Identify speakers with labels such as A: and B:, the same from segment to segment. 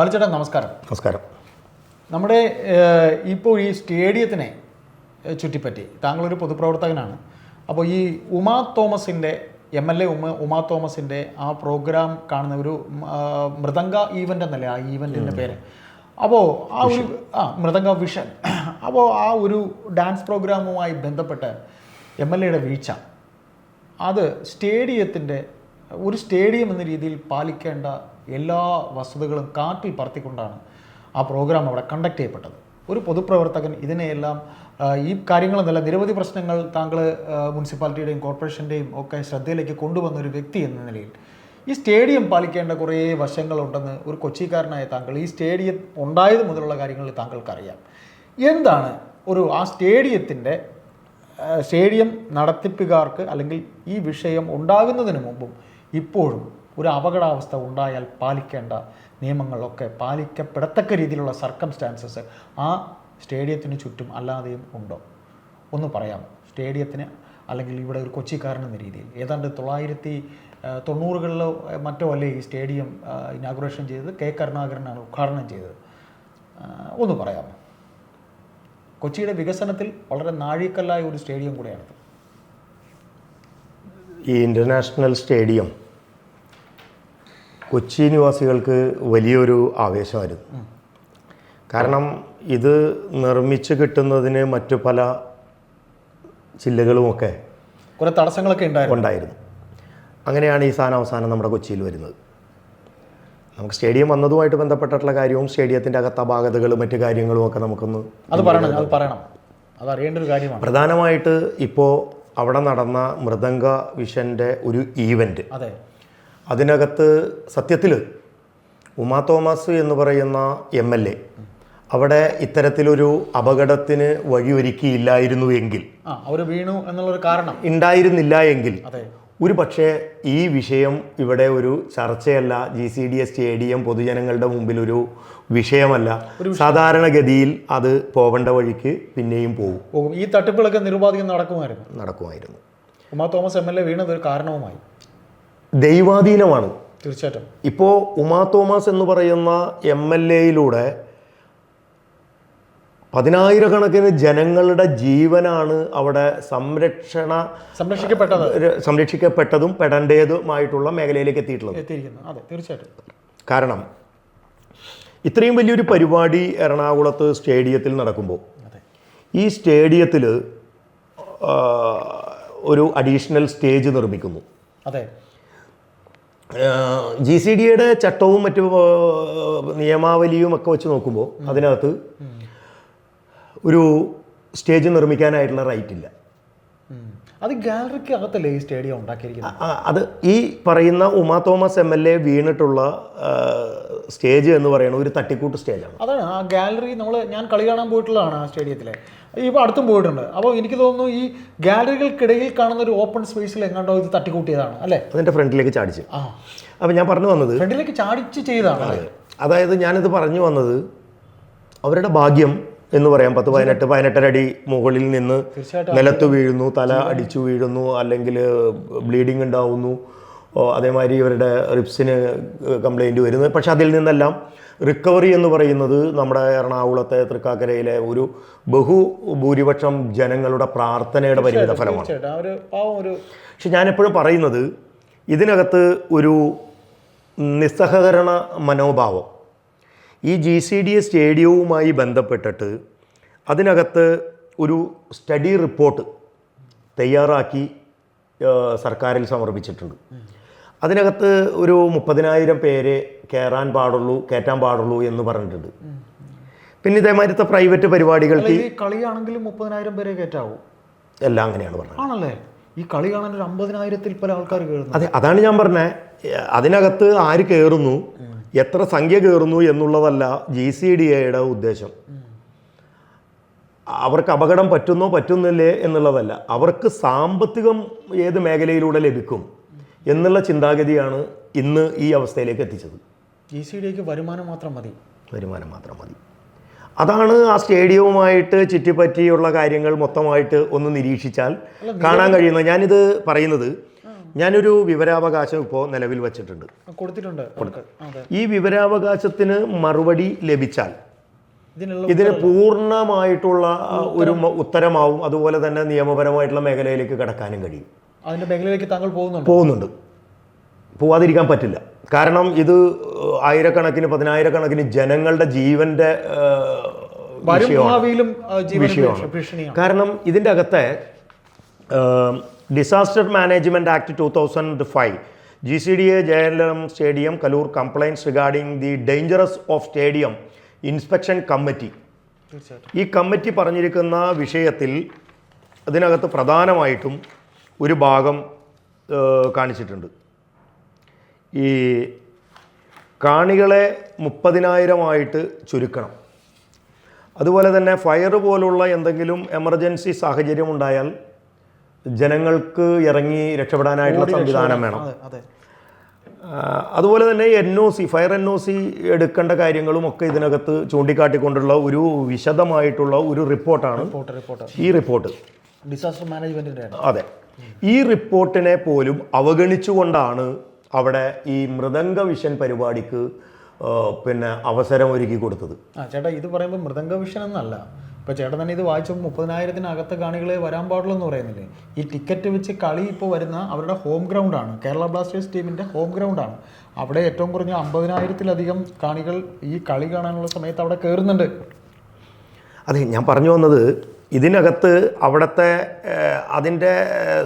A: ബാലചേട്ടൻ നമസ്കാരം.
B: നമസ്കാരം.
A: നമ്മുടെ ഇപ്പോൾ ഈ സ്റ്റേഡിയത്തിനെ ചുറ്റിപ്പറ്റി താങ്കളൊരു പൊതുപ്രവർത്തകനാണ്. അപ്പോൾ ഈ ഉമാ തോമസിന്റെ M L A Uma Uma തോമസിന്റെ ആ പ്രോഗ്രാം കാണുന്ന ഒരു മൃദംഗ ഈവന്റ് എന്നല്ലേ ആ ഈവന്റിന്റെ പേര്? അപ്പോൾ ആ ഒരു ആ മൃദംഗ വിഷൻ. അപ്പോൾ ആ ഒരു ഡാൻസ് പ്രോഗ്രാമുമായി ബന്ധപ്പെട്ട് എം എൽ എയുടെ വീഴ്ച. അത് സ്റ്റേഡിയത്തിന്റെ ഒരു സ്റ്റേഡിയം എന്ന രീതിയിൽ പാലിക്കേണ്ട എല്ലാ വസ്തുതകളും കാറ്റിൽ പറത്തിക്കൊണ്ടാണ് ആ പ്രോഗ്രാം അവിടെ കണ്ടക്ട് ചെയ്യപ്പെട്ടത്. ഒരു പൊതുപ്രവർത്തകൻ ഇതിനെയെല്ലാം ഈ കാര്യങ്ങളെന്നല്ല നിരവധി പ്രശ്നങ്ങൾ താങ്കൾ മുനിസിപ്പാലിറ്റിയുടെയും കോർപ്പറേഷന്റെയും ഒക്കെ ശ്രദ്ധയിലേക്ക് കൊണ്ടുവന്ന ഒരു വ്യക്തി എന്ന നിലയിൽ. ഈ സ്റ്റേഡിയം പാലിക്കേണ്ട കുറേ വശങ്ങളുണ്ടെന്ന് ഒരു കൊച്ചിക്കാരനായ താങ്കൾ ഈ സ്റ്റേഡിയം ഉണ്ടായത് മുതലുള്ള കാര്യങ്ങൾ താങ്കൾക്കറിയാം. എന്താണ് ഒരു ആ സ്റ്റേഡിയത്തിന്റെ സ്റ്റേഡിയം നടത്തിപ്പുകാർക്ക് അല്ലെങ്കിൽ ഈ വിഷയം ഉണ്ടാകുന്നതിന് മുമ്പും ഇപ്പോഴും ഒരു അപകടാവസ്ഥ ഉണ്ടായാൽ പാലിക്കേണ്ട നിയമങ്ങളൊക്കെ പാലിക്കപ്പെടത്തക്ക രീതിയിലുള്ള സർക്കംസ്റ്റാൻസസ് ആ സ്റ്റേഡിയത്തിന് ചുറ്റും അല്ലാതെയും ഉണ്ടോ? ഒന്ന് പറയാമോ? സ്റ്റേഡിയത്തിന് അല്ലെങ്കിൽ ഇവിടെ ഒരു കൊച്ചിക്കാരൻ എന്ന രീതിയിൽ. ഏതാണ്ട് തൊള്ളായിരത്തി തൊണ്ണൂറുകളിലോ മറ്റോ അല്ലേ ഈ സ്റ്റേഡിയം ഇനാഗുറേഷൻ ചെയ്തത്? കെ. കരുണാകരനാണ് ഉദ്ഘാടനം ചെയ്തത്. ഒന്ന് പറയാമോ? കൊച്ചിയുടെ വികസനത്തിൽ വളരെ നാഴികക്കല്ലായ ഒരു സ്റ്റേഡിയം കൂടെയാണിത്
B: ഈ ഇന്റർനാഷണൽ സ്റ്റേഡിയം കൊച്ചി നിവാസികൾക്ക് വലിയൊരു ആവേശമായിരുന്നു. കാരണം ഇത് നിർമ്മിച്ച് കിട്ടുന്നതിന് മറ്റു പല ജില്ലകളുമൊക്കെ
A: കുറേ തടസ്സങ്ങളൊക്കെ ഉണ്ടായിരുന്നു.
B: അങ്ങനെയാണ് ഈ സാധനം അവസാനം നമ്മുടെ കൊച്ചിയിൽ വരുന്നത്. നമുക്ക് സ്റ്റേഡിയം വന്നതുമായിട്ട് ബന്ധപ്പെട്ടിട്ടുള്ള കാര്യവും സ്റ്റേഡിയത്തിന്റെ അകത്ത അപാകതകളും മറ്റു കാര്യങ്ങളും ഒക്കെ നമുക്കൊന്ന്
A: അത് പറയണം അത് പറയണം. അത് അറിയേണ്ട ഒരു കാര്യമാണ്.
B: പ്രധാനമായിട്ട് ഇപ്പോൾ അവിടെ നടന്ന മൃദംഗ വിഷന്റെ ഒരു ഈവന്റ്
A: അതെ.
B: അതിനകത്ത് സത്യത്തിൽ ഉമാ തോമസ് എന്ന് പറയുന്ന എം എൽ എ അവിടെ ഇത്തരത്തിലൊരു അപകടത്തിന് വഴിയൊരുക്കിയില്ലായിരുന്നു എങ്കിൽ.
A: അവർ വീണു എന്നുള്ളൊരു കാരണം.
B: ഉണ്ടായിരുന്നില്ല എങ്കിൽ. ഒരു പക്ഷേ ഈ വിഷയം ഇവിടെ ഒരു ചർച്ചയല്ല G C D S stadium പൊതുജനങ്ങളുടെ മുമ്പിൽ ഒരു വിഷയമല്ല. സാധാരണഗതിയിൽ അത് പോകേണ്ട വഴിക്ക് പിന്നെയും പോകും.
A: പോകും ഈ തട്ടിപ്പുകളൊക്കെ നിരുപാധികം നടക്കുമായിരുന്നു.
B: നടക്കുമായിരുന്നു.
A: Uma Thomas M L A വീണത് ഒരു കാരണവുമായി.
B: ദൈവാധീനമാണ്.
A: തീർച്ചയായിട്ടും.
B: ഇപ്പോൾ ഉമാ തോമസ് എന്ന് പറയുന്ന എം എൽ എയിലൂടെ പതിനായിരക്കണക്കിന് ജനങ്ങളുടെ ജീവനാണ് അവിടെ സംരക്ഷണ
A: സംരക്ഷിക്കപ്പെട്ടത്.
B: സംരക്ഷിക്കപ്പെട്ടതും പെടേണ്ടതുമായിട്ടുള്ള മേഖലയിലേക്ക് എത്തിയിട്ടുള്ളത്.
A: എത്തിയിരിക്കുന്നു. അതെ തീർച്ചയായിട്ടും.
B: കാരണം ഇത്രയും വലിയൊരു പരിപാടി എറണാകുളത്ത് സ്റ്റേഡിയത്തിൽ നടക്കുമ്പോൾ ഈ സ്റ്റേഡിയത്തിൽ ഒരു അഡീഷണൽ സ്റ്റേജ് നിർമ്മിക്കുന്നു.
A: അതെ.
B: ജി സി ഡിയുടെ ചട്ടവും മറ്റു നിയമാവലിയും ഒക്കെ വെച്ച് നോക്കുമ്പോൾ അതിനകത്ത് ഒരു സ്റ്റേജ് നിർമ്മിക്കാനായിട്ടുള്ള റൈറ്റ് ഇല്ല
A: അത് ഗാലറിക്ക് അകത്തല്ലേ ഈ സ്റ്റേഡിയം ഉണ്ടാക്കിയിരിക്കുന്നത്?
B: അത് ഈ പറയുന്ന Uma Thomas M L A വീണിട്ടുള്ള stage എന്ന് പറയുന്നത് ഒരു തട്ടിക്കൂട്ട് സ്റ്റേജാണ്.
A: അതാണ് ആ ഗാലറി നമ്മൾ ഞാൻ കളി കാണാൻ പോയിട്ടുള്ളതാണ് ആ സ്റ്റേഡിയത്തിലെ. ഇപ്പോൾ അടുത്തും പോയിട്ടുണ്ട്. അപ്പോൾ എനിക്ക് തോന്നുന്നു ഈ ഗാലറികൾക്കിടയിൽ കാണുന്ന ഒരു ഓപ്പൺ സ്പേസിൽ എങ്ങാണ്ടോ ഇത് തട്ടിക്കൂട്ടിയതാണ് അല്ലേ?
B: അതിന്റെ ഫ്രണ്ടിലേക്ക് ചാടിച്ച്.
A: ആ.
B: അപ്പം ഞാൻ പറഞ്ഞു വന്നത്
A: ഫ്രണ്ടിലേക്ക് ചാടിച്ച് ചെയ്തതാണ്.
B: അതായത് ഞാനിത് പറഞ്ഞു വന്നത് അവരുടെ ഭാഗ്യം എന്ന് പറയാം. പത്ത് പതിനെട്ട് പതിനെട്ടര അടി മുകളിൽ നിന്ന് നിലത്ത് വീഴുന്നു തല അടിച്ചു വീഴുന്നു അല്ലെങ്കിൽ ബ്ലീഡിങ് ഉണ്ടാവുന്നു. അതേമാതിരി ഇവരുടെ റിപ്സിന് കംപ്ലൈന്റ് വരുന്നു. പക്ഷെ അതിൽ നിന്നെല്ലാം റിക്കവറി എന്ന് പറയുന്നത് നമ്മുടെ എറണാകുളത്തെ തൃക്കാക്കരയിലെ ഒരു ബഹുഭൂരിപക്ഷം ജനങ്ങളുടെ പ്രാർത്ഥനയുടെ പരിമിത ഫലമാണ് പക്ഷെ ഞാനെപ്പോഴും പറയുന്നത് ഇതിനകത്ത് ഒരു നിസ്സഹകരണ മനോഭാവം ഈ ജി സി ഡി എസ് സ്റ്റേഡിയവുമായി ബന്ധപ്പെട്ടിട്ട് അതിനകത്ത് ഒരു സ്റ്റഡി റിപ്പോർട്ട് തയ്യാറാക്കി സർക്കാരിൽ സമർപ്പിച്ചിട്ടുണ്ട്. അതിനകത്ത് ഒരു മുപ്പതിനായിരം പേരെ കയറാൻ പാടുള്ളൂ കയറ്റാൻ പാടുള്ളൂ എന്ന് പറഞ്ഞിട്ടുണ്ട്. പിന്നെ ഇതേമാതിരത്തെ പ്രൈവറ്റ് പരിപാടികൾക്ക്
A: കളിയാണെങ്കിലും മുപ്പതിനായിരം പേരെ കയറ്റാവൂ?
B: എല്ലാം അങ്ങനെയാണ് പറഞ്ഞത്.
A: ആണല്ലേ? ഈ കളി കാണാൻ ഒരു അമ്പതിനായിരത്തിൽ പല ആൾക്കാർ കയറുന്നു
B: അതെ അതാണ് ഞാൻ പറഞ്ഞത് അതിനകത്ത് ആര് കയറുന്നു? എത്ര സംഖ്യ കയറുന്നു എന്നുള്ളതല്ല ജി സി ഡി എയുടെ ഉദ്ദേശം. അവർക്ക് അപകടം പറ്റുന്നോ പറ്റുന്നില്ലേ എന്നുള്ളതല്ല. അവർക്ക് സാമ്പത്തികം ഏത് മേഖലയിലൂടെ ലഭിക്കും എന്നുള്ള ചിന്താഗതിയാണ് ഇന്ന് ഈ അവസ്ഥയിലേക്ക് എത്തിച്ചത്.
A: ജി സി ഡിക്ക് വരുമാനം മാത്രം മതി.
B: വരുമാനം മാത്രം മതി. അതാണ് ആ സ്റ്റേഡിയവുമായിട്ട് ചുറ്റിപ്പറ്റിയുള്ള കാര്യങ്ങൾ മൊത്തമായിട്ട് ഒന്ന് നിരീക്ഷിച്ചാൽ കാണാൻ കഴിയുന്നത്. ഞാനിത് പറയുന്നത് ഞാനൊരു വിവരാവകാശം ഇപ്പോൾ നിലവിൽ വെച്ചിട്ടുണ്ട്.
A: കൊടുത്തിട്ടുണ്ട്.
B: ഈ വിവരാവകാശത്തിന് മറുപടി ലഭിച്ചാൽ ഇതിന് പൂർണമായിട്ടുള്ള ഒരു ഉത്തരമാവും. അതുപോലെ തന്നെ നിയമപരമായിട്ടുള്ള മേഖലയിലേക്ക് കടക്കാനും കഴിയും.
A: അതിന്റെ മേഖലയിലേക്ക് താങ്കൾ പോകുന്നുണ്ട്?
B: പോകുന്നുണ്ട്. പോവാതിരിക്കാൻ പറ്റില്ല. കാരണം ഇത് ആയിരക്കണക്കിന് പതിനായിരക്കണക്കിന് ജനങ്ങളുടെ ജീവന്റെ വിഷയമാണ്. കാരണം ഇതിന്റെ അകത്തെ disaster management act two thousand five G C D A ജയലം stadium Kaloor compliance regarding the dangerous of stadium inspection committee ഈ കമ്മിറ്റി പറഞ്ഞിരിക്കുന്ന വിഷയത്തിൽ അതിനകത്ത് പ്രധാനമായിട്ടും ഒരു ഭാഗം കാണിച്ചിട്ടുണ്ട്. ഈ കാണികളെ മുപ്പതിനായിരമായിട്ട് ചുരുക്കണം. അതുപോലെ തന്നെ ഫയർ പോലുള്ള എന്തെങ്കിലും എമർജൻസി സാഹചര്യം ഉണ്ടായാൽ ജനങ്ങൾക്ക് ഇറങ്ങി രക്ഷപ്പെടാനായിട്ടുള്ള സംവിധാനം വേണം.
A: അതെ അതെ.
B: അതുപോലെ തന്നെ N O C fire N O C എടുക്കേണ്ട കാര്യങ്ങളും ഒക്കെ ഇതിനകത്ത് ചൂണ്ടിക്കാട്ടിക്കൊണ്ടുള്ള ഒരു വിശദമായിട്ടുള്ള ഒരു റിപ്പോർട്ടാണ്
A: റിപ്പോർട്ട് റിപ്പോർട്ട്.
B: ഈ റിപ്പോർട്ട്.
A: ഡിസാസ്റ്റർ മാനേജ്മെന്റിന്റെ
B: അതെ. ഈ റിപ്പോർട്ടിനെ പോലും അവഗണിച്ചുകൊണ്ടാണ് അവിടെ ഈ മൃദംഗ വിഷൻ പരിപാടിക്ക് പിന്നെ അവസരം ഒരുക്കി കൊടുത്തത്.
A: ആ ചേട്ടാ ഇത് പറയുമ്പോൾ മൃദംഗ വിഷൻ എന്നല്ല. ഇപ്പൊ ചേട്ടൻ തന്നെ ഇത് വായിച്ചപ്പോൾ മുപ്പതിനായിരത്തിനകത്ത് കാണികളെ വരാൻ പാടുള്ളൂ എന്ന് പറയുന്നില്ലേ? ഈ ടിക്കറ്റ് വെച്ച് കളി ഇപ്പോൾ വരുന്ന അവരുടെ ഹോം ഗ്രൗണ്ടാണ് കേരള ബ്ലാസ്റ്റേഴ്സ് ടീമിന്റെ ഹോം ഗ്രൗണ്ടാണ് അവിടെ ഏറ്റവും കുറഞ്ഞ അമ്പതിനായിരത്തിലധികം കാണികൾ ഈ കളി കാണാനുള്ള സമയത്ത് അവിടെ കയറുന്നുണ്ട്
B: അതെ ഞാൻ പറഞ്ഞു വന്നത് ഇതിനകത്ത് അവിടുത്തെ അതിന്റെ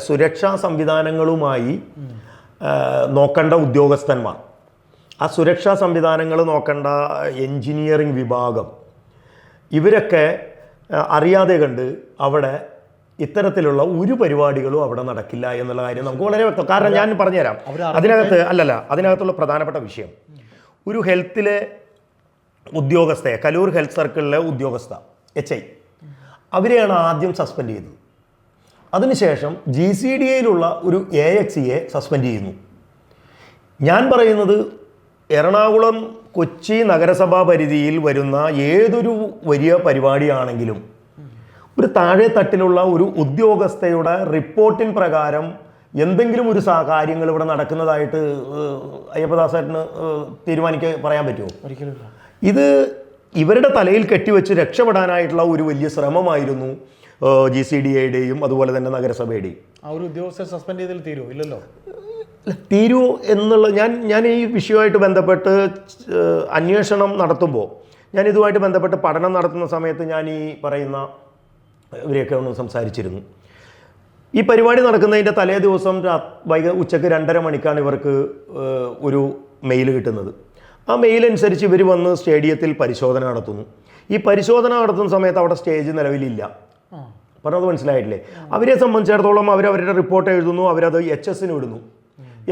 B: സുരക്ഷാ സംവിധാനങ്ങളുമായി നോക്കേണ്ട ഉദ്യോഗസ്ഥന്മാർ. ആ സുരക്ഷാ സംവിധാനങ്ങൾ നോക്കേണ്ട എൻജിനീയറിംഗ് വിഭാഗം. ഇവരൊക്കെ അറിയാതെ കണ്ട് അവിടെ ഇത്തരത്തിലുള്ള ഒരു പരിപാടികളും അവിടെ നടക്കില്ല എന്നുള്ള കാര്യം നമുക്ക് വളരെ വ്യക്തം. കാരണം ഞാൻ പറഞ്ഞുതരാം. അതിനകത്ത് അല്ലല്ല അതിനകത്തുള്ള പ്രധാനപ്പെട്ട വിഷയം. ഒരു ഹെൽത്തിലെ ഉദ്യോഗസ്ഥയെ കലൂർ ഹെൽത്ത് സർക്കിളിലെ ഉദ്യോഗസ്ഥ എച്ച് ഐ അവരെയാണ് ആദ്യം സസ്പെൻഡ് ചെയ്തത്. അതിനുശേഷം ജി സി ഡി എയിലുള്ള ഒരു എ എക്സിയെ സസ്പെൻഡ് ചെയ്യുന്നു. ഞാൻ പറയുന്നത് എറണാകുളം കൊച്ചി നഗരസഭാ പരിധിയിൽ വരുന്ന ഏതൊരു വലിയ പരിപാടിയാണെങ്കിലും ഒരു താഴെ തട്ടിലുള്ള ഒരു ഉദ്യോഗസ്ഥയുടെ റിപ്പോർട്ടിൻ പ്രകാരം എന്തെങ്കിലും ഒരു കാര്യങ്ങൾ ഇവിടെ നടക്കുന്നതായിട്ട് അയ്യപ്പദാസേട്ടന് തീരുമാനിക്ക തീരുമാനിക്കാൻ പറയാൻ പറ്റുമോ?
A: ഒരിക്കലും
B: ഇത് ഇവരുടെ തലയിൽ കെട്ടിവെച്ച് രക്ഷപ്പെടാനായിട്ടുള്ള ഒരു വലിയ ശ്രമമായിരുന്നു ജി സി ഡി എയുടെയും അതുപോലെ തന്നെ നഗരസഭയുടെയും.
A: ആ ഒരു ഉദ്യോഗസ്ഥ സസ്പെൻഡ് ചെയ്തതിൽ തീരുമോ ഇല്ലല്ലോ.
B: തീരുവോ എന്നുള്ള ഞാൻ ഞാൻ ഈ വിഷയമായിട്ട് ബന്ധപ്പെട്ട് അന്വേഷണം നടത്തുമ്പോൾ ഞാൻ ഇതുമായിട്ട് ബന്ധപ്പെട്ട് പഠനം നടത്തുന്ന സമയത്ത് ഞാൻ ഈ പറയുന്ന ഇവരെയൊക്കെ ഒന്ന് സംസാരിച്ചിരുന്നു. ഈ പരിപാടി നടക്കുന്നതിന്റെ തലേ ദിവസം വൈകി ഉച്ചയ്ക്ക് രണ്ടര മണിക്കാണ് ഇവർക്ക് ഒരു മെയിൽ കിട്ടുന്നത്. ആ മെയിൽ അനുസരിച്ച് ഇവർ വന്ന് സ്റ്റേഡിയത്തിൽ പരിശോധന നടത്തുന്നു. ഈ പരിശോധന നടത്തുന്ന സമയത്ത് അവിടെ സ്റ്റേജ് നിലവിലില്ല. പറഞ്ഞത് മനസ്സിലായിട്ടില്ലേ? അവരെ സംബന്ധിച്ചിടത്തോളം അവർ അവരുടെ റിപ്പോർട്ട് എഴുതുന്നു അവരത് എച്ച് എസിന് വിടുന്നു.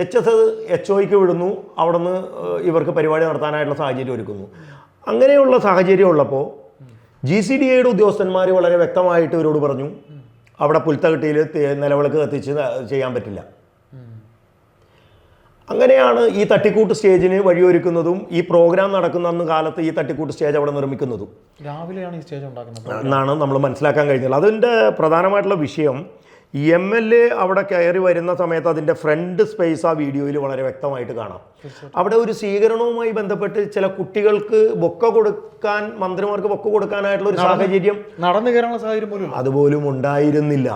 B: എച്ച് എസ് എച്ച് ഒയ്ക്ക് വിടുന്നു അവിടെ നിന്ന് ഇവർക്ക് പരിപാടി നടത്താനായിട്ടുള്ള സാഹചര്യം ഒരുക്കുന്നു. അങ്ങനെയുള്ള സാഹചര്യം ഉള്ളപ്പോൾ ജി സി ഡി എയുടെ ഉദ്യോഗസ്ഥന്മാർ വളരെ വ്യക്തമായിട്ട് ഇവരോട് പറഞ്ഞു അവിടെ പുൽത്തകട്ടിയിൽ നിലവിളക്ക് കത്തിച്ച് ചെയ്യാൻ പറ്റില്ല. അങ്ങനെയാണ് ഈ തട്ടിക്കൂട്ട് സ്റ്റേജിന് വഴിയൊരുക്കുന്നതും ഈ പ്രോഗ്രാം നടക്കുന്ന അന്ന് കാലത്ത് ഈ തട്ടിക്കൂട്ട് സ്റ്റേജ് അവിടെ നിർമ്മിക്കുന്നതും.
A: രാവിലെയാണ് ഈ സ്റ്റേജ് ഉണ്ടാക്കുന്നത്?
B: എന്നാണ് നമ്മൾ മനസ്സിലാക്കാൻ കഴിഞ്ഞത്. അതിന്റെ പ്രധാനമായിട്ടുള്ള വിഷയം എം എൽ എ അവിടെ കയറി വരുന്ന സമയത്ത് അതിന്റെ ഫ്രണ്ട് സ്പേസ് ആ വീഡിയോയിൽ വളരെ വ്യക്തമായിട്ട് കാണാം. അവിടെ ഒരു സ്വീകരണവുമായി ബന്ധപ്പെട്ട് ചില കുട്ടികൾക്ക് ബൊക്ക കൊടുക്കാൻ മന്ത്രിമാർക്ക് ബൊക്ക കൊടുക്കാനായിട്ടുള്ള ഒരു സാഹചര്യം
A: നടന്നു കയറാനുള്ള സാഹചര്യം പോലും
B: അതുപോലും ഉണ്ടായിരുന്നില്ല.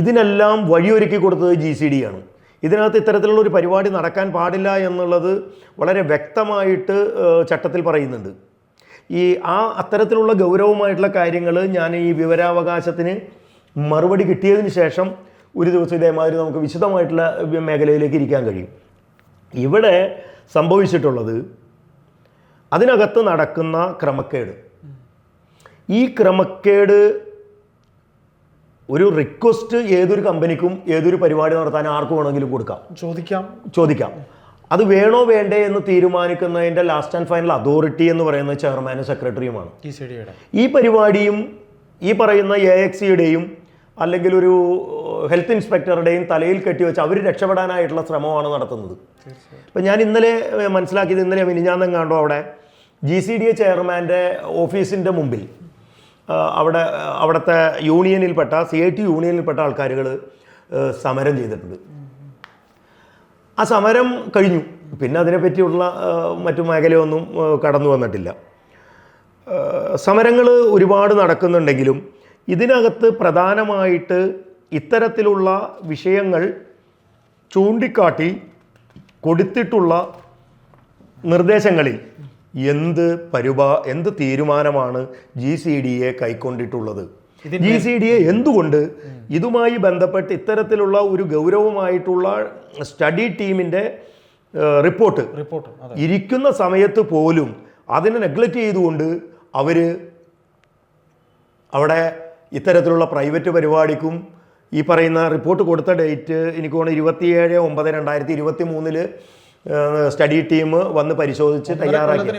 B: ഇതിനെല്ലാം വഴിയൊരുക്കി കൊടുത്തത് ജി സി ഡി ആണ്. ഇതിനകത്ത് ഇത്തരത്തിലുള്ള ഒരു പരിപാടി നടക്കാൻ പാടില്ല എന്നുള്ളത് വളരെ വ്യക്തമായിട്ട് ചട്ടത്തിൽ പറയുന്നുണ്ട്. ഈ ആ അത്തരത്തിലുള്ള ഗൗരവമായിട്ടുള്ള കാര്യങ്ങൾ ഞാൻ ഈ വിവരാവകാശത്തിന് മറുപടി കിട്ടിയതിന് ശേഷം ഒരു ദിവസം ഇതേമാതിരി നമുക്ക് വിശദമായിട്ടുള്ള മേഖലയിലേക്ക് ഇരിക്കാൻ കഴിയും. ഇവിടെ സംഭവിച്ചിട്ടുള്ളത് അതിനകത്ത് നടക്കുന്ന ക്രമക്കേട്. ഈ ക്രമക്കേട് ഒരു റിക്വസ്റ്റ് ഏതൊരു കമ്പനിക്കും ഏതൊരു പരിപാടി നടത്താൻ ആർക്ക് വേണമെങ്കിലും കൊടുക്കാം.
A: ചോദിക്കാം.
B: ചോദിക്കാം. അത് വേണോ വേണ്ടേ എന്ന് തീരുമാനിക്കുന്നതിന്റെ ലാസ്റ്റ് ആൻഡ് ഫൈനൽ അതോറിറ്റി എന്ന് പറയുന്നത് ചെയർമാനും സെക്രട്ടറിയുമാണ്
A: ഈ
B: പരിപാടിയും ഈ പറയുന്ന എ എക്സ് സിയുടെയും അല്ലെങ്കിൽ ഒരു ഹെൽത്ത് ഇൻസ്പെക്ടറുടെയും തലയിൽ കെട്ടിവെച്ച് അവർ രക്ഷപ്പെടാനായിട്ടുള്ള ശ്രമമാണ് നടത്തുന്നത്.
A: അപ്പം
B: ഇപ്പം ഞാൻ ഇന്നലെ മനസ്സിലാക്കിയത് ഇന്നലെ മിനിഞ്ഞാന്നെങ്ങാണ്ടോ അവിടെ ജി സി ഡി എ ചെയർമാന്റെ ഓഫീസിന്റെ മുമ്പിൽ അവിടെ അവിടുത്തെ യൂണിയനിൽപ്പെട്ട സി ഐ ടി യൂണിയനിൽപ്പെട്ട ആൾക്കാരുകൾ സമരം ചെയ്തിട്ടുണ്ട്. ആ സമരം കഴിഞ്ഞു. പിന്നെ അതിനെപ്പറ്റിയുള്ള പറ്റിയുള്ള മറ്റു മേഖലയൊന്നും കടന്നു വന്നിട്ടില്ല. സമരങ്ങൾ ഒരുപാട് നടക്കുന്നുണ്ടെങ്കിലും ഇതിനകത്ത് പ്രധാനമായിട്ട് ഇത്തരത്തിലുള്ള വിഷയങ്ങൾ ചൂണ്ടിക്കാട്ടി കൊടുത്തിട്ടുള്ള നിർദ്ദേശങ്ങളിൽ എന്ത് പരിപാ എന്ത് തീരുമാനമാണ് ജി സി ഡി എ കൈക്കൊണ്ടിട്ടുള്ളത്? ജി സി ഡി എ എന്തുകൊണ്ട് ഇതുമായി ബന്ധപ്പെട്ട് ഇത്തരത്തിലുള്ള ഒരു ഗൗരവമായിട്ടുള്ള സ്റ്റഡി ടീമിന്റെ റിപ്പോർട്ട്
A: റിപ്പോർട്ട്
B: ഇരിക്കുന്ന സമയത്ത് പോലും അതിനെ നെഗ്ലക്റ്റ് ചെയ്തുകൊണ്ട് അവർ അവിടെ ഇത്തരത്തിലുള്ള പ്രൈവറ്റ് പരിപാടിക്കും ഈ പറയുന്ന റിപ്പോർട്ട് കൊടുത്ത ഡേറ്റ് എനിക്ക് തോന്നുന്നു ഇരുപത്തിയേഴ് ഒമ്പത് രണ്ടായിരത്തി ഇരുപത്തി മൂന്നിൽ സ്റ്റഡി ടീം വന്ന് പരിശോധിച്ച് തയ്യാറാക്കി.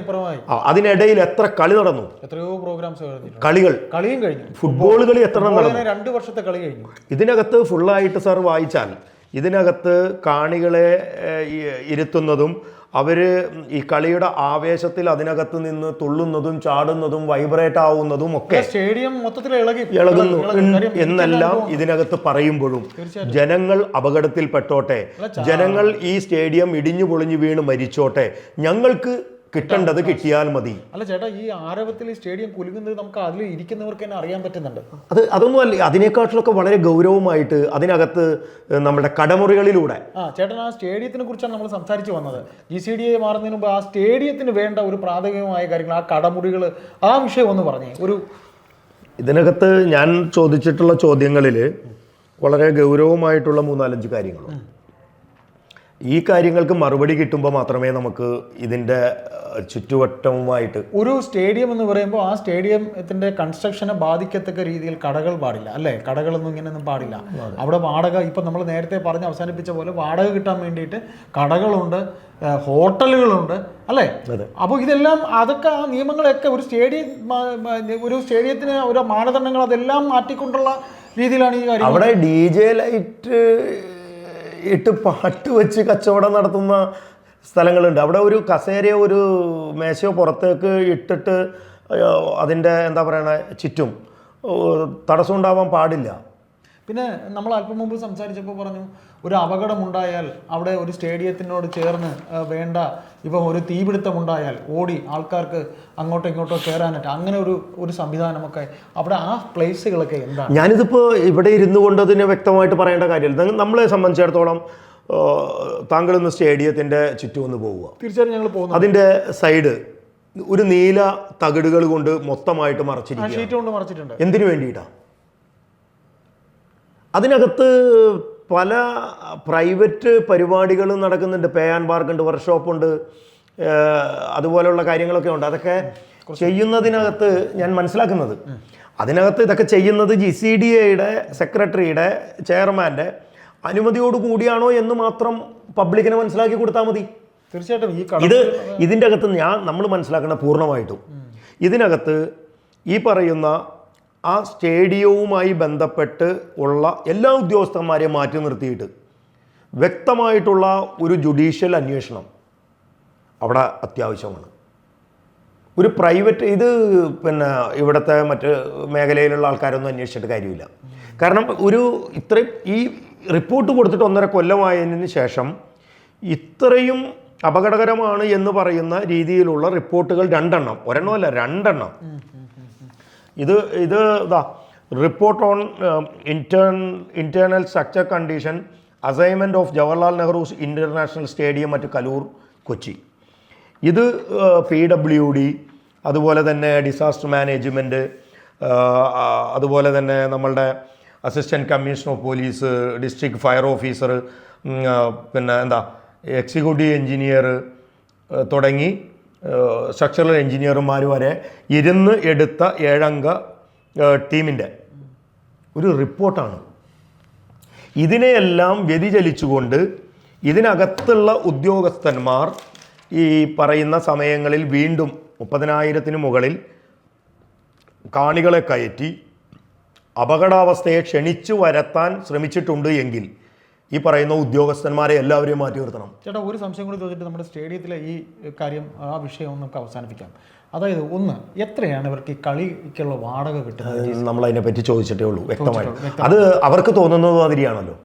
B: അതിനിടയിൽ എത്ര കളി നടന്നു?
A: എത്രയോ പ്രോഗ്രാംസ്
B: കളികൾ.
A: കളിയും കഴിഞ്ഞു.
B: ഫുട്ബോൾ കളി എത്ര നടന്നു?
A: രണ്ട് വർഷത്തെ കളി കഴിഞ്ഞു.
B: ഇതിനകത്ത് ഫുള്ളായിട്ട് സാർ വായിച്ചാൽ ഇതിനകത്ത് കാണികളെ ഇരുത്തുന്നതും അവർ ഈ കളിയുടെ ആവേശത്തിൽ അതിനകത്ത് നിന്ന് തുള്ളുന്നതും ചാടുന്നതും വൈബ്രേറ്റ് ആവുന്നതും ഒക്കെ
A: സ്റ്റേഡിയം മൊത്തത്തിൽ ഇളകി.
B: ഇളകുന്നു. എന്നെല്ലാം ഇതിനകത്ത് പറയുമ്പോഴും ജനങ്ങൾ അപകടത്തിൽപ്പെട്ടോട്ടെ ജനങ്ങൾ ഈ സ്റ്റേഡിയം ഇടിഞ്ഞു പൊളിഞ്ഞു വീണ് മരിച്ചോട്ടെ ഞങ്ങൾക്ക് കിട്ടേണ്ടത് കിട്ടിയാൽ മതി.
A: അല്ല ചേട്ടാ ഈ ആരവത്തിൽ സ്റ്റേഡിയം കുലുങ്ങുന്നത് നമുക്ക് അതിൽ ഇരിക്കുന്നവർക്ക് തന്നെ അറിയാൻ പറ്റുന്നുണ്ട്.
B: അത് അതൊന്നും അല്ല അതിനേക്കാട്ടിലൊക്കെ വളരെ ഗൗരവമായിട്ട് അതിനകത്ത് നമ്മുടെ കടമുറികളിലൂടെ.
A: ആ ചേട്ടൻ ആ സ്റ്റേഡിയത്തിനെ കുറിച്ചാണ് നമ്മൾ സംസാരിച്ചു വന്നത്. ജി സി ഡി എ മാറുന്നതിന് മുമ്പ് ആ സ്റ്റേഡിയത്തിന് വേണ്ട ഒരു പ്രാഥമികമായ കാര്യങ്ങൾ ആ കടമുറികൾ ആ വിഷയം ഒന്ന് പറഞ്ഞേ. ഒരു
B: ഇതിനകത്ത് ഞാൻ ചോദിച്ചിട്ടുള്ള ചോദ്യങ്ങളിൽ വളരെ ഗൗരവമായിട്ടുള്ള മൂന്നാലഞ്ച് കാര്യങ്ങളുണ്ട്. ഈ കാര്യങ്ങൾക്ക് മറുപടി കിട്ടുമ്പോൾ മാത്രമേ നമുക്ക് ഇതിന്റെ ചുറ്റുവട്ടവുമായിട്ട്
A: ഒരു സ്റ്റേഡിയം എന്ന് പറയുമ്പോൾ ആ സ്റ്റേഡിയത്തിന്റെ കൺസ്ട്രക്ഷനെ ബാധിക്കത്തക്ക രീതിയിൽ കടകൾ പാടില്ല അല്ലേ? കടകളൊന്നും ഇങ്ങനെയൊന്നും പാടില്ല. അവിടെ വാടക ഇപ്പം നമ്മൾ നേരത്തെ പറഞ്ഞ് അവസാനിപ്പിച്ച പോലെ വാടക കിട്ടാൻ വേണ്ടിയിട്ട് കടകളുണ്ട് ഹോട്ടലുകളുണ്ട് അല്ലേ? അപ്പോൾ ഇതെല്ലാം അതൊക്കെ ആ നിയമങ്ങളൊക്കെ ഒരു സ്റ്റേഡിയം ഒരു സ്റ്റേഡിയത്തിന് ഒരു മാനദണ്ഡങ്ങൾ അതെല്ലാം മാറ്റിക്കൊണ്ടുള്ള രീതിയിലാണ് ഈ കാര്യം
B: അവിടെ ഡി ജെ ലൈറ്റ് ഇട്ട് പാട്ട് വെച്ച് കച്ചവടം നടത്തുന്ന സ്ഥലങ്ങളുണ്ട്. അവിടെ ഒരു കസേരയോ ഒരു മേശയോ പുറത്തേക്ക് ഇട്ടിട്ട് അതിന്റെ എന്താ പറയണ ചുറ്റും. തടസ്സം ഉണ്ടാവാൻ പാടില്ല.
A: പിന്നെ നമ്മൾ അല്പം മുമ്പ് സംസാരിച്ചപ്പോൾ പറഞ്ഞു ഒരു അപകടമുണ്ടായാൽ അവിടെ ഒരു സ്റ്റേഡിയത്തിനോട് ചേർന്ന് വേണ്ട ഇപ്പം ഒരു തീപിടുത്തം ഉണ്ടായാൽ ഓടി ആൾക്കാർക്ക് അങ്ങോട്ടോ ഇങ്ങോട്ടോ കയറാനായിട്ട് അങ്ങനെ ഒരു ഒരു സംവിധാനമൊക്കെ. അവിടെ ആ പ്ലേസുകളൊക്കെ എന്താണ്?
B: ഞാനിതിപ്പോൾ ഇവിടെ ഇരുന്നു കൊണ്ട് തന്നെ വ്യക്തമായിട്ട് പറയേണ്ട കാര്യമില്ല. നമ്മളെ സംബന്ധിച്ചിടത്തോളം താങ്കൾ ഒന്ന് സ്റ്റേഡിയത്തിന്റെ ചുറ്റും ഒന്ന് പോവുക.
A: തീർച്ചയായും ഞങ്ങൾ പോകുന്നു
B: അതിന്റെ സൈഡ് ഒരു നീല തകിടുകൾ കൊണ്ട് മൊത്തമായിട്ട്
A: മറച്ചിട്ടുണ്ട്.
B: എന്തിനു വേണ്ടിയിട്ടാണ് അതിനകത്ത് പല പ്രൈവറ്റ് പരിപാടികളും നടക്കുന്നുണ്ട്. പേ ആൻഡ് പാർക്കുണ്ട് ഉണ്ട് വർക്ക്ഷോപ്പ് ഉണ്ട് അതുപോലെയുള്ള കാര്യങ്ങളൊക്കെ ഉണ്ട്. അതൊക്കെ ചെയ്യുന്നതിനകത്ത് ഞാൻ മനസ്സിലാക്കുന്നത്. അതിനകത്ത് ഇതൊക്കെ ചെയ്യുന്നത് ജി സി ഡി എയുടെ സെക്രട്ടറിയുടെ ചെയർമാന്റെ അനുമതിയോട് കൂടിയാണോ എന്ന് മാത്രം പബ്ലിക്കിനെ മനസ്സിലാക്കി കൊടുത്താൽ മതി.
A: തീർച്ചയായിട്ടും ഈ
B: ഇത് ഇതിന്റെ അകത്ത് ഞാൻ നമ്മൾ മനസ്സിലാക്കണം പൂർണമായിട്ടും. ഇതിനകത്ത് ഈ പറയുന്ന ആ സ്റ്റേഡിയവുമായി ബന്ധപ്പെട്ട് ഉള്ള എല്ലാ ഉദ്യോഗസ്ഥന്മാരെയും മാറ്റി നിർത്തിയിട്ട് വ്യക്തമായിട്ടുള്ള ഒരു ജുഡീഷ്യൽ അന്വേഷണം അവിടെ അത്യാവശ്യമാണ്. ഒരു പ്രൈവറ്റ് ഇത് പിന്നെ ഇവിടുത്തെ മറ്റ് മേഖലയിലുള്ള ആൾക്കാരൊന്നും അന്വേഷിച്ചിട്ട് കാര്യമില്ല. കാരണം ഒരു ഇത്രയും ഈ റിപ്പോർട്ട് കൊടുത്തിട്ട് ഒന്നര കൊല്ലമായതിന് ശേഷം ഇത്രയും അപകടകരമാണ് എന്ന് പറയുന്ന രീതിയിലുള്ള റിപ്പോർട്ടുകൾ രണ്ടെണ്ണം. ഒരെണ്ണമല്ല രണ്ടെണ്ണം. ഇത് ഇത് ഇതാ report on intern internal structure condition assignment of Jawaharlal Nehru international stadium മറ്റ് കലൂർ കൊച്ചി ഇത് പി ഡബ്ല്യു ഡി അതുപോലെ തന്നെ ഡിസാസ്റ്റർ മാനേജ്മെന്റ് അതുപോലെ തന്നെ നമ്മളുടെ assistant commissioner of police district fire officer പിന്നെ എന്താ എക്സിക്യൂട്ടീവ് എഞ്ചിനീയർ തുടങ്ങി. സ്ട്രക്ചറൽ എഞ്ചിനീയർമാർ വരെ ഇരുന്ന് എടുത്ത ഏഴംഗ ടീമിന്റെ ഒരു റിപ്പോർട്ടാണ്. ഇതിനെയെല്ലാം വ്യതിചലിച്ചുകൊണ്ട് ഇതിനകത്തുള്ള ഉദ്യോഗസ്ഥന്മാർ ഈ പറയുന്ന സമയങ്ങളിൽ വീണ്ടും മുപ്പതിനായിരത്തിന് മുകളിൽ കാണികളെ കയറ്റി അപകടാവസ്ഥയെ ക്ഷണിച്ചു വരത്താൻ ശ്രമിച്ചിട്ടുണ്ട് എങ്കിൽ ഈ പറയുന്ന ഉദ്യോഗസ്ഥന്മാരെ എല്ലാവരെയും മാറ്റി നിർത്തണം.
A: ചേട്ടാ ഒരു സംശയം കൂടി ചോദിച്ചിട്ട് നമ്മുടെ സ്റ്റേഡിയത്തിലെ ഈ കാര്യം ആ വിഷയം നമുക്ക് അവസാനിപ്പിക്കാം. അതായത് ഒന്ന് എത്രയാണ് ഇവർക്ക് ഈ കളിക്കുള്ള വാടക കിട്ടുന്നത്?
B: നമ്മൾ അതിനെപ്പറ്റി ചോദിച്ചിട്ടേ ഉള്ളൂ വ്യക്തമായി അത് അവർക്ക് തോന്നുന്നത് മാതിരിയാണല്ലോ.